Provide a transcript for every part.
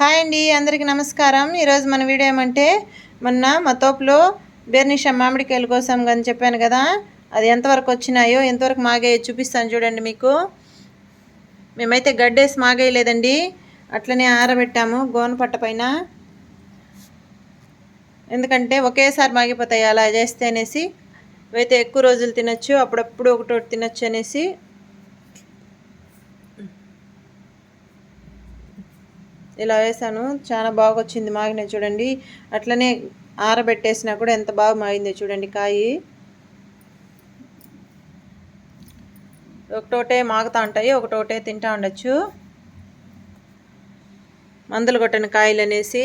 Hi అండి అందరికీ నమస్కారం. ఈరోజు మన వీడియో ఏమంటే మొన్న మా తోపులో బెర్నిషా మామిడికాయలు కోసం కానీ చెప్పాను కదా అది ఎంతవరకు వచ్చినాయో ఎంతవరకు మాగాయో చూపిస్తాను చూడండి మీకు. మేమైతే గడ్డేసి మాగేయలేదండి అట్లనే ఆరబెట్టాము గోనపట్ట పైన. ఎందుకంటే ఒకేసారి మాగిపోతాయి అలా చేస్తే అనేసి అయితే ఎక్కువ రోజులు తినచ్చు అప్పుడప్పుడు ఒకటోటి తినచ్చు అనేసి ఇలా వేసాను చాలా బాగా వచ్చింది మాగిన చూడండి. అట్లనే ఆరబెట్టేసినా కూడా ఎంత బాగా మాగిందో చూడండి కాయి. ఒకటోటే మాగుతూ ఉంటాయి ఒకటోటే తింటా ఉండొచ్చు. మందులు కొట్టిన కాయలు అనేసి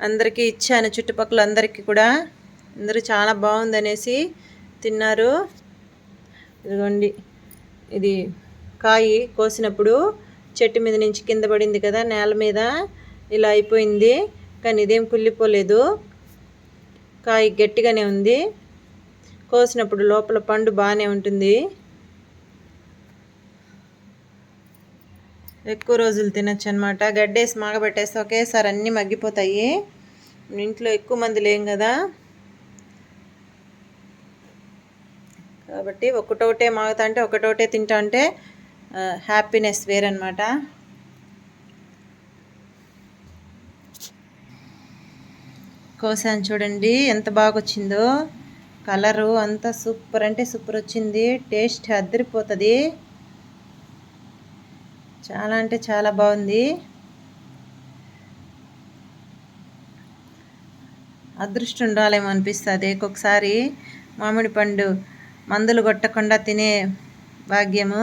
అందరికీ ఇచ్చాను చుట్టుపక్కల అందరికీ కూడా. అందరూ చాలా బాగుందనేసి తిన్నారు. ఇదిగోండి. ఇది కాయి కోసినప్పుడు చెట్టు మీద నుంచి కింద పడింది కదా నేల మీద ఇలా అయిపోయింది. కానీ ఇదేం కుళ్ళిపోలేదు. కాయ గట్టిగానే ఉంది. కోసినప్పుడు లోపల పండు బాగానే ఉంటుంది. ఎక్కువ రోజులు తినచ్చు అనమాట గడ్డేసి మాగబెట్టేస్తే ఒకేసారి అన్నీ మగ్గిపోతాయి. ఇంట్లో ఎక్కువ మంది లేం కదా. కాబట్టి ఒకటోటే మాగుతా అంటే ఒకటోటే తింటా అంటే హ్యాపీనెస్ వేరనమాట కోసాను చూడండి ఎంత బాగా వచ్చిందో కలరు అంతా సూపర్ అంటే సూపర్ వచ్చింది. టేస్ట్ అద్దరిపోతుంది. చాలా అంటే చాలా బాగుంది. అదృష్టం ఉండాలేమో అనిపిస్తుంది. ఒక్కొక్కసారి మామిడి పండు మందులు కొట్టకుండా తినే భాగ్యము.